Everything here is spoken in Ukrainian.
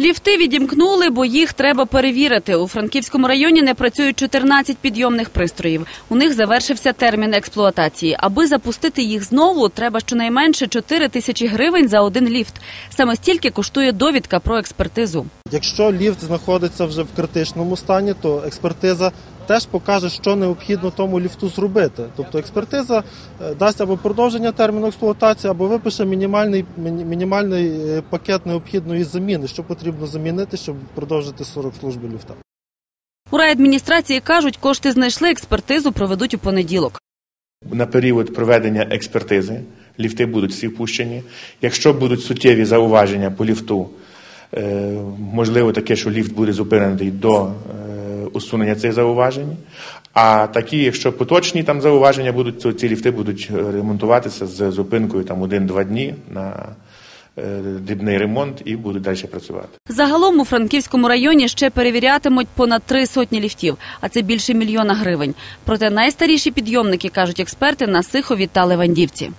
Ліфти відімкнули, бо їх треба перевірити. У Франківському районі не працюють 14 підйомних пристроїв. У них завершився термін експлуатації. Аби запустити їх знову, треба щонайменше 4 тисячі гривень за один ліфт. Саме стільки коштує довідка про експертизу. Якщо ліфт знаходиться вже в критичному стані, то експертиза теж покаже, що необхідно тому ліфту зробити. Тобто експертиза е, дасть або продовження терміну експлуатації, або випише мінімальний, мінімальний е, пакет необхідної заміни, що потрібно замінити, щоб продовжити 40 служби ліфта. У райадміністрації кажуть, кошти знайшли, експертизу проведуть у понеділок. На період проведення експертизи ліфти будуть всі впущені. Якщо будуть суттєві зауваження по ліфту, е, можливо таке, що ліфт буде зупинений до усунення цих зауважень. А такі, якщо поточні там зауваження будуть, то ці ліфти будуть е, ремонтуватися з зупинкою там один-два дні на е, дрібний ремонт і будуть далі працювати. Загалом у Франківському районі ще перевірятимуть понад три сотні ліфтів, а це більше мільйона гривень. Проте найстаріші підйомники, кажуть експерти, на Сихові та Левандівці.